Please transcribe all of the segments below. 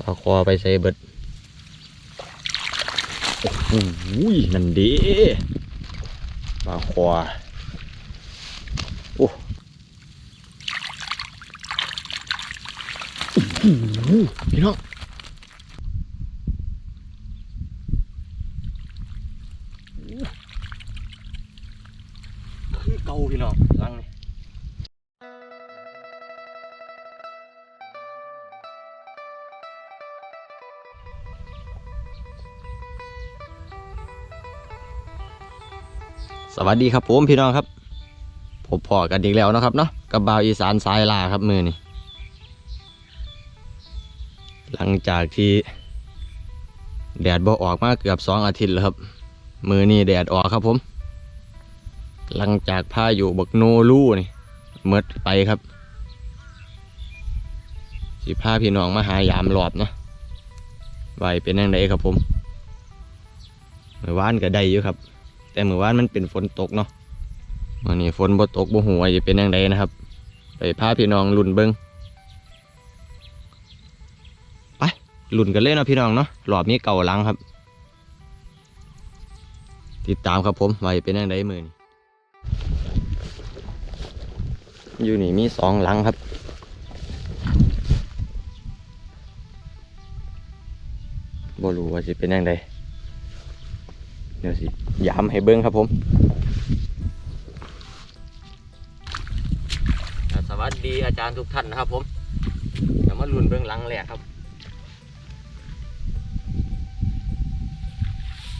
ปลาคอไปใส่เบิดโอ้โหนั่นดีปลาคอโอ้อื้อหือพี่น้องคือเกาพี่น้องลังนี่ สวัสดีครับผมพี่น้องครับผมพอกันอีกแล้วนะครับเนาะกับบ่าวอีสานสายลาครับมือนี่หลังจากที่แดดบ่ออกมาเกือบสองอาทิตย์แล้วครับ มือนี่แดดออกครับผม หลังจากพาอยุบักโนลูนี่เมดไปครับสิพาพี่น้องมาหายามหลอบเนาะไวเป็นยังไงครับผมเมื่อวานก็ได้อยู่ครับ แต่เมื่อวานมันเป็นฝนตกเนาะวันนี้ฝนบ่ตกบ่หัวจะเป็นยังไงนะครับ ไปพาพี่น้องลุ่นเบิงไปลุ่นกันเลยเนาะพี่น้องเนาะรอบนี้เก่าลังครับ ติดตามครับผมว่าจะเป็นยังไงมือนี้อยู่นี่มีสองหลังครับบ่รู้ว่าจะเป็นยังไง ดี๋ยวสิย้ำให้เบิ้งครับผมสวัสดีอาจารย์ทุกท่านนะครับผมเดี๋ยวมาลุ้นเบิ้งหลังแหลกครับ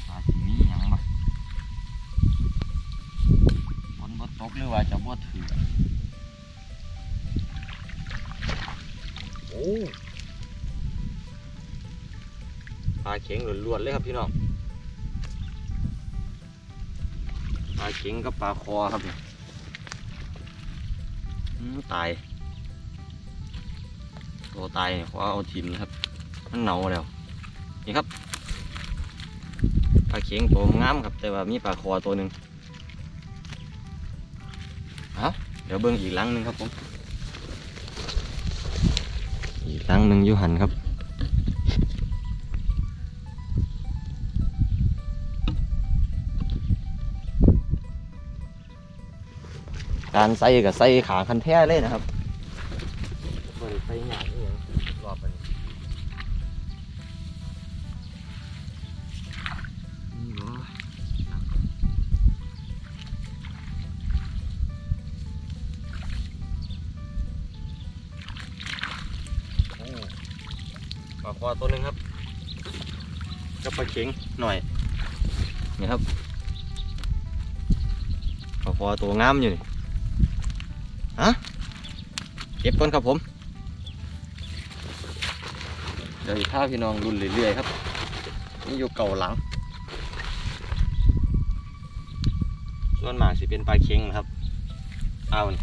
ว่าสิมีหยังบ่ฝนบ่ตกหรือว่าจะบ่ถือโอ้ปลาเข็งล้วนๆเลยครับพี่น้องาเข็งกับปลาคอครับเนี่ยตายตัวตายเนี่ยขาเอาทิมนะครับ มันเน่าแล้ว นี่ครับ ปลาเข็งตัวงามครับ แต่ว่ามีปลาคอตัวหนึ่งเอาเดี๋ยวเบิ้งอีกหลังหนึ่งครับผม อีกหลังหนึ่งอยู่หันครับ การใส่กับใส่ขาคันแท้เลยนะครับบริใส่หยาดนี่ยังรอบไปนี่บ่โอ้ปลาคอตัวหนึ่งครับกับปลาเข็งหน่อยนี่ครับปลาคอตัวงามอยู่นี่ เก็บก่อนครับผม เดี๋ยวถ้าพี่น้องรุ่นเรื่อยๆครับ นี่อยู่เก่าหลัง ส่วนมากสิเป็นปลาเค็งนะครับ เอานี่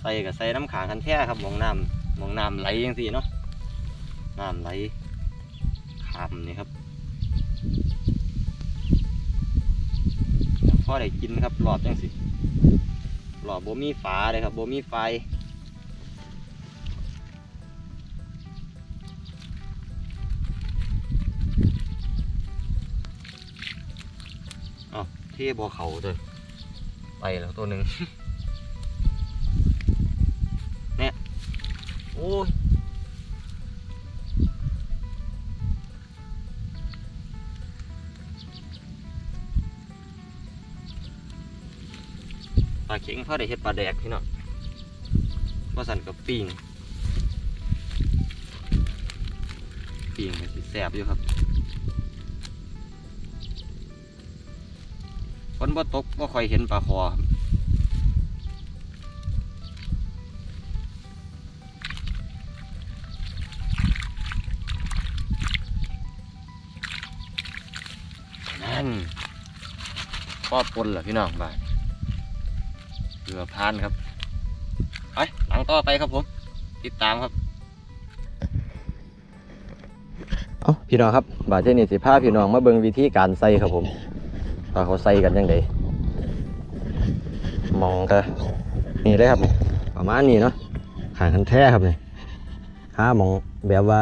ใส่กับใส่น้ำขางคันแท้ครับมองน้ำมองน้ำไหลยังสิเนาะน้ำไหลขามนี่ครับ พอได้กินครับรอบจังสิหลอดบ่มีฝาเลยครับบ่มีไฟอ้าวเทบ่เขาเลยไปแล้วตัวหนึ่งเนี่ยโอ้ยาเข็งพอได้เฮ็ดปลาแดกพี่น้องว่าสันกับปิงปิงก็สิแซ่บอยู่ครับฝนบ่ตกบ่ค่อยเห็นปลาคอครับนั่นพ่อปนเหรอพี่น้องบ้าน เรือพานครับไปหลังต่อไปครับผม ติดตามครับ เอาพี่น้องครับบาดเจ็บนี่สิพาพี่น้องมาเบิ่งวิธีการใส่ครับผมว่าเขาใส่กันยังไงมองก็นี่เลยครับ ประมาณนี้เนาะหางคันแท้ครับเนี่หามองแบบว่า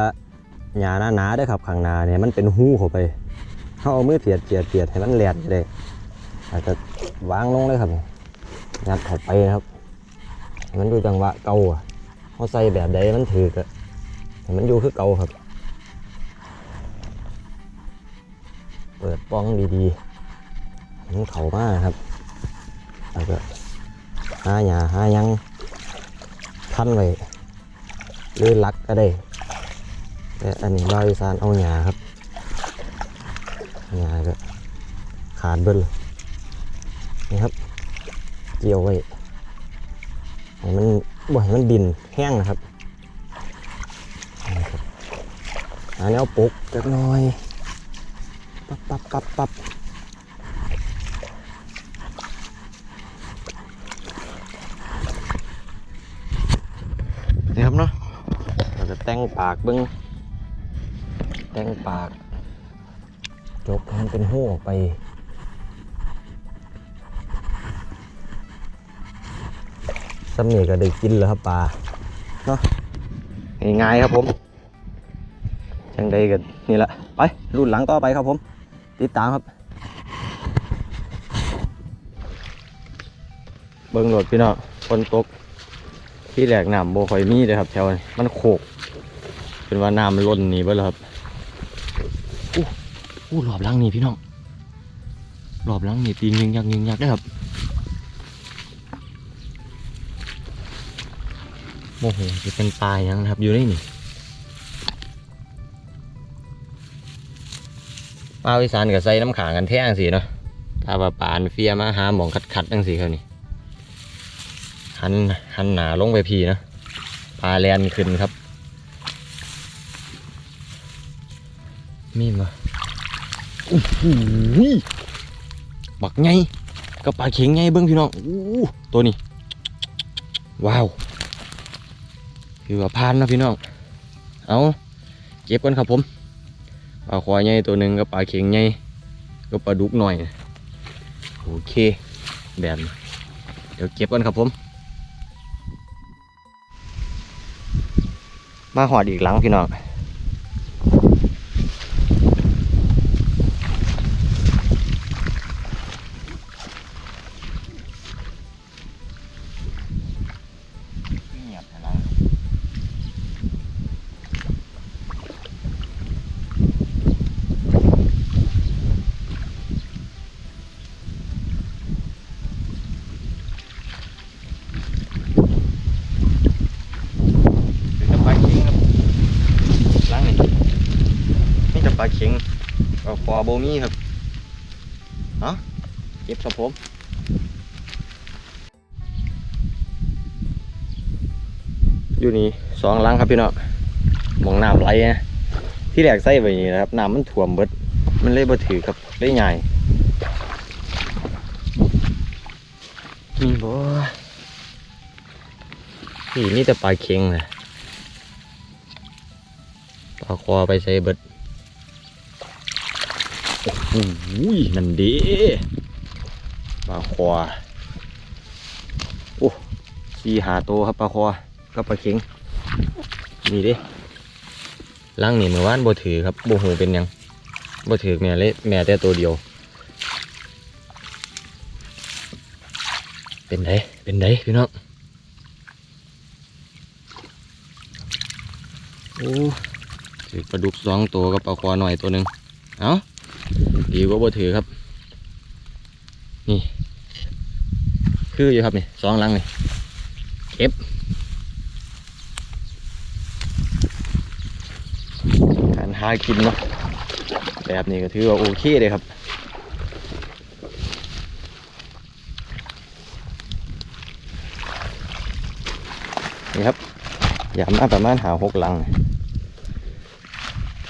หญ้าหนาๆเด้ครับข้างหนาเนี่ยมันเป็นหูเข้าไปเขาเอามือเสียดเสียดเสียดให้มันแหลนเลยอาจจะวางลงเลยครับ ยัดเข้าไปครับ มันอยู่จังหวะเก่าอะเขาใส่แบบใดมันถือกอะมันอยู่คือเก่าครับ เปิดป้องดีๆมันเข้ามากครับแล้วก็หาหญ้าหายังพันไว้หรือลักก็ได้แต่อันนี้บาวอีสานเอาหญ้าครับหญ้าก็ขาดเบิ้ล เกี่ยวไว้ให้มันบ่ให้มันดินแห้งนะครับนี่ครับหาแนวปุกจักหน่อย ปับปับปับปับนี่ครับเนาะเราจะแต่งปากเบิ้งแต่งปาก จบให้มันเป็นหูออกไป สำเนียก็ได้กินแล้วครับปลาเนาะง่ายๆครับผมจังใดกันนี่แหละไปรุ่นหลังต่อไปครับผม ติดตามครับ เบิ่งโหลดพี่น้องฝนตกที่แหลกน้ำโบค่อยมีเลยครับแถวนี้มันโขกเป็นว่าน้ำมันล้นหนีไปแล้วครับอู้อู้รอบหลังนี่พี่น้องรอบหลังนี่ตีนยิงยักยิงยักได้อครับ โมโหจะเป็นปลาหยังนะครับ อยู่ในนี่ปลาอีสานกับใส่น้ำขางกันแท้งสิเนาะถ้าว่าปานเฟียมาหาหมองคัดคัดๆจังสิเขานี่หันหันหนาลงไปพีนะปลาแลนขึ้นครับ มีมาโอ้โหบักไงกับปลาเข็งไงเบิ้งพี่น้องอู้ตัวนี้ ว้าว คือว่าพานนะพี่น้อง เอาเก็บกันครับผม ปลาควายใหญ่ตัวหนึ่งกับปลาเข็งใหญ่กับปลาดุกหน่อย โอเคแบนเดี๋ยวเก็บกันครับผม มาหอดอีกหลังพี่น้องเงียบแต่ละ เป็นแต่ปลาเข็งครับล้างนี่ นี่แต่ปลาเข็งปลาคอโบมี่ครับเอาะเก็บครับผมอยู่นี่สองลังครับพี่น้องมองน้ำไหลนะที่แรกใส่ไปนี่นะครับน้ำมันท่วมเบิด มันเลยบ่ถือครับเลยใหญ่มีบ่นี่มีแต่ปลาเข็งเลยปลาคอไปใส่เบิด โอ้โหนั่นดีปลาคอโอ้สี่หาโตวครับปลาคอก็ปลาเข็งนี่ด้ล่างนี่เมื่อวานบ่ถือครับบ่หูเป็นยังบ่ถือแม่เลยแม่แต่ตัวเดียว เป็นไดเป็นไดพี่น้องโอ้ถือปลาดุกสองตัวกับปลาควาหน่อยตัวหนึ่งเอ้า ดีกว่าบ่ถือครับ นี่ คืออยู่ครับนี่สองหลังนี่เก็บการหากินเนาะแบบนี้ก็ถือว่าโอเคเลยครับนี่ครับอย่ามาประมาณหาหกหลัง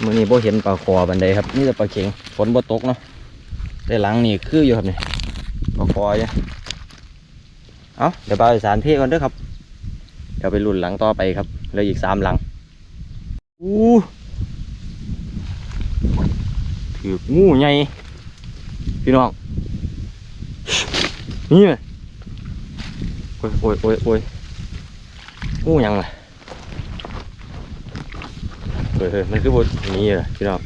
มื่อนี้โบเห็นปลาคอบันไดครับ นี่แต่ปลาเข็ง ฝนบ่ตกเนาะแต่หลังนี่คืออยู่ครับนี่ปลาคอยเอาเดี๋ยวไปสานเทก่อนเด้อครับ เดี๋ยวไปรุ่นหลังต่อไปครับเหลืออีกสามหลังอู้ถืองูใหญ่พี่น้องนี่เลยโอ้ยโอ้ยโอ้ยโอ้ยงูยังล่ะเฮ้ยเฮ้ยมันคือบทนี้เหรอพี่น้อง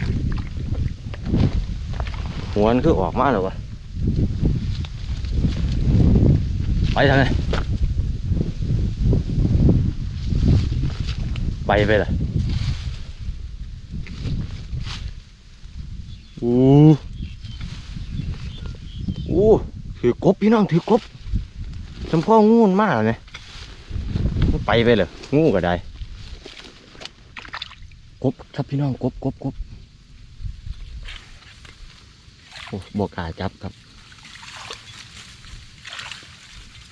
หัวมันคือออกมาหรอวะไปทางไหนไปไปเลยอู้อู้ถือกบพี่น้องถือกบจำพ่องูมันมากเลยไปไปเลยงูก็ได้กบครับพี่น้องกบกบกบ โอ้บกล้าจับครับ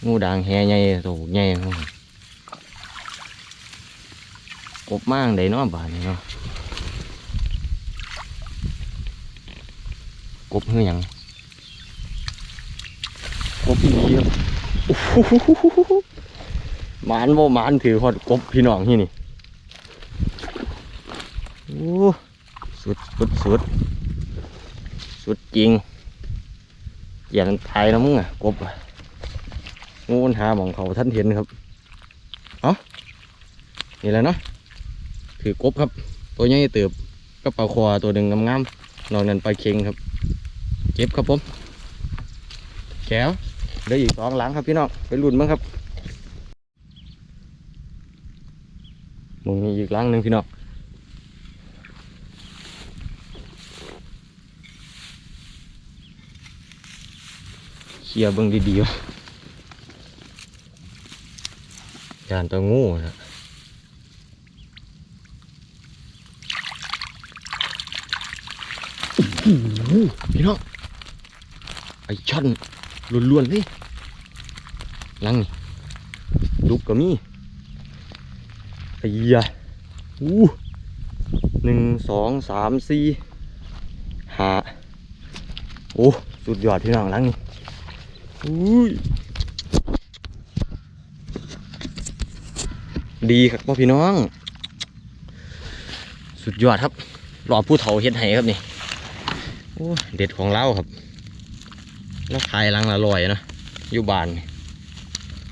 งูด่างแฮใหญ่โตใหญ่ครับกบมากได้เนาะบานนี้เนาะกบเฮือหยังกบอีเยี่ยมโอ้โหหมานโมมานถือหอดกบพี่น้องที่นี่โอ้สุดสุดสุด สุดจริงอย่ามันตายแล้วมึงอะกบอะงูมันหาหมองเขาท่านเห็นครับเอ้านี่แหละเนาะถือกบครับ ตัวใหญ่เติบก็ปลาคอตัวหนึ่งงามๆนอกนั้นปลาเค็งครับเก็บครับผมแก้วเหลืออีกสองหลังครับพี่น้องไปลุ้นมั้งครับมึงมีอีกหลังหนึ่งพี่น้อง ลียเบิ่งดีๆวะจานตัวงูนะโอ้โหพี่น้องไอช่อนล้วนๆเลยลังนี่ลูกก็มีไอ้ยาอู้หนึ่งสองสามสี่ห้าโอ้สุดยอดพี่น้องลังนี่ อุ้ยดีครับพ่อพี่น้อง สุดยอดครับรอผู้เฒ่าเฮ็ดให้ครับนี่โอ้เด็ดของเราครับแล้วขายลังละลอยนะอยู่บ้านนี่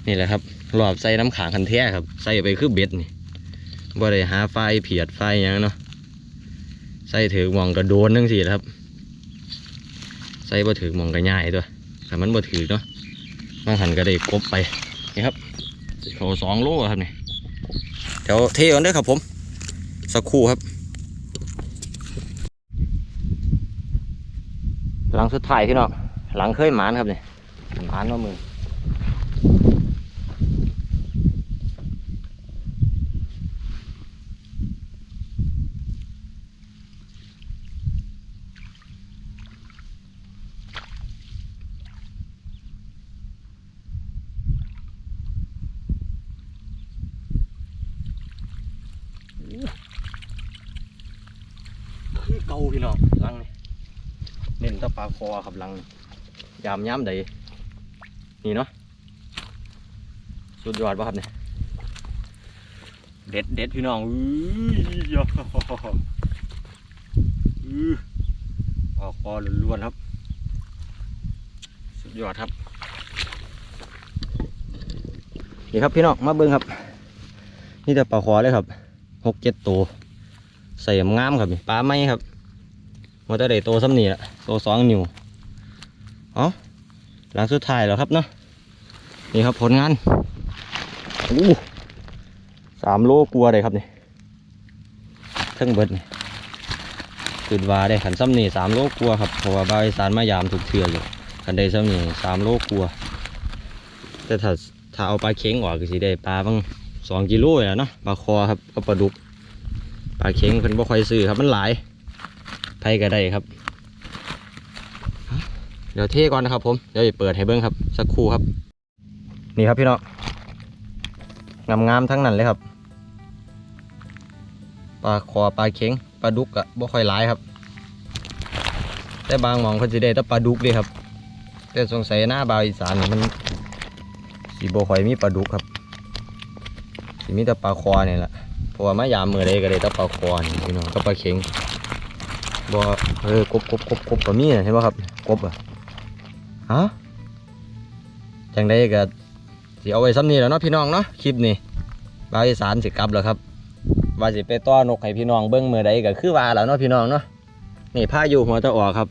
นี่แหละครับรอบใส่น้ำขางคันแท้ครับ ใส่ไปคือเบ็ดนี่บ่ได้หาไฟเผียดไฟหยังเนาะใส่ถือหมองกระโดนนึงสิครับ ใส่บ่ถือหมองกระย่ายตัว แต่มันบ่ถือเนาะบางหันก็ได้กบไปนี่ครับเขาสองโลครับนี่เดี๋ยวเทก่อนด้อครับผม สักครู่ครับ หลังสุดท้ายพี่น้องหลังเคยหมานครับนี่หมานว่ามือคือเก่าพี่น้องหลังนี่เน้นแตะปลาคอครับหลังนี่ยามย้ำใดนี่เนาะสุดยอดป่ะครับเนี่ยเด็ดเด็ดพี่น้องอื้อยาอื้อปลาคอล้วนๆครับ สุดยอดครับนี่ครับพี่น้องมาเบิ้งครับ นี่แต่ปลาคอเลยครับหกเจ็ดตัวใส่งามครับนี่ปลาไม้ครับ มันจะได้โตซ้ำนี่ละโตสองนิ้วเอาหลังสุดท้ายแล้วครับเนาะนี่ครับผลงานอู้สามโลกลัวเลยครับนี่เทั้งเบิดนี่จุดวาได้ขันซ้ำนี่สามโลกลัวครับเพราะว่าบาวอีสานมายามถูกเทืออยู่ขันได้ซ้ำนี่สามโลกลัว แต่ถ้าถ้าเอาปลาเค็งออกก็สิได้ปลาบ้างสองกิโลเลยเนาะปลาคอครับก็ปลาดุกปลาเค็งเพิ่นบ่ค่อยซื้อครับมันหลาย ไผก็ได้ครับ เดี๋ยวเทก่อนนะครับ ผม เดี๋ยวจะเปิดให้เบิ้งครับ สักครู่ครับ นี่ครับพี่น้องงามๆทั้งนั้นเลยครับ ปลาคอปลาเค็งปลาดุกอะบ่ค่อยหลายครับ แต่บางหมองเขาจะได้แต่ปลาดุกเด้ครับ แต่สงสัยหน้าบาวอีสานนี่มันสีบ่ค่อยมีปลาดุกครับสีมีแต่ปลาคอเนี่ยแหละเพราะว่ามายามมือใดก็ได้แตะปลาคอนี่พี่น้องก็ปลาเข็ง บ่เออกบกบกบกบก็มีเห็นป่ะครับกบอะฮะจังได้ก็สิเอาไว้ซ้ำนี้แล้วเนาะพี่น้องเนาะคลิปนี้บาวอีสานสิกลับแล้วครับว่าสิไปต้อนกให้พี่น้องเบิ้งมือใดก็คือว่าแล้วเนาะพี่น้องเนาะนี่พาอยุหัวตะออกครับ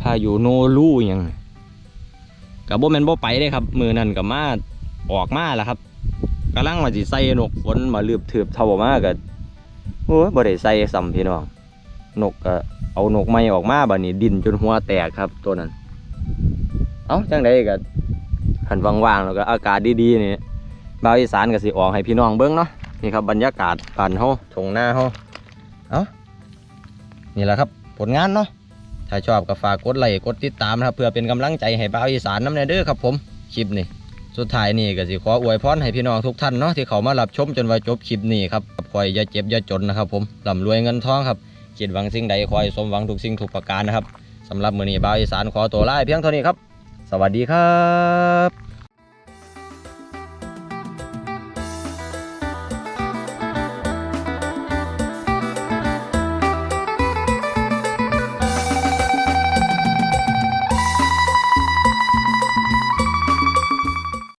พาอยุโนรูหยังกับโบแม่นบ่ไปเด้ครับ มือนั่นก็มาออกมาแล้วครับกำลังว่าสิใส่นกฝนมาลืบถืบเท่ามาก็ โอ้ยบ่ได้ใส่ซ้ำพี่น้อง นกก็เอานกใหม่ออกมาบัดนี้ดินจนหัวแตกครับตัวนั้น เอ้าจังไดก็คันว่างๆแล้วก็อากาศดีๆนี่บ่าวอีสานก็สิออกให้พี่น้องเบิ่งเนาะ นี่ครับบรรยากาศบ้านเฮาทงหน้าเฮาเอ้านี่แหละครับผลงานเนาะ ถ้าชอบก็ฝากกดไลค์กดติดตามนะครับเพื่อเป็นกำลังใจให้บ่าวอีสานน้ำแน่เด้อครับผม คลิปนี้ สุดท้ายนี่ก็สิขออวยพรให้พี่น้องทุกท่านเนาะที่เขามารับชมจนว่าจบคลิปนี้ครับคอยอย่าเจ็บอย่าจนนะครับ ผมร่ำรวยเงินทองครับคิดหวังสิ่งใดคอยสมหวังทุกสิ่งทุกประการนะครับสำหรับมือนี้บ่าวอีสานขอตัวลาเพียงเท่านี้ครับ สวัสดีครับ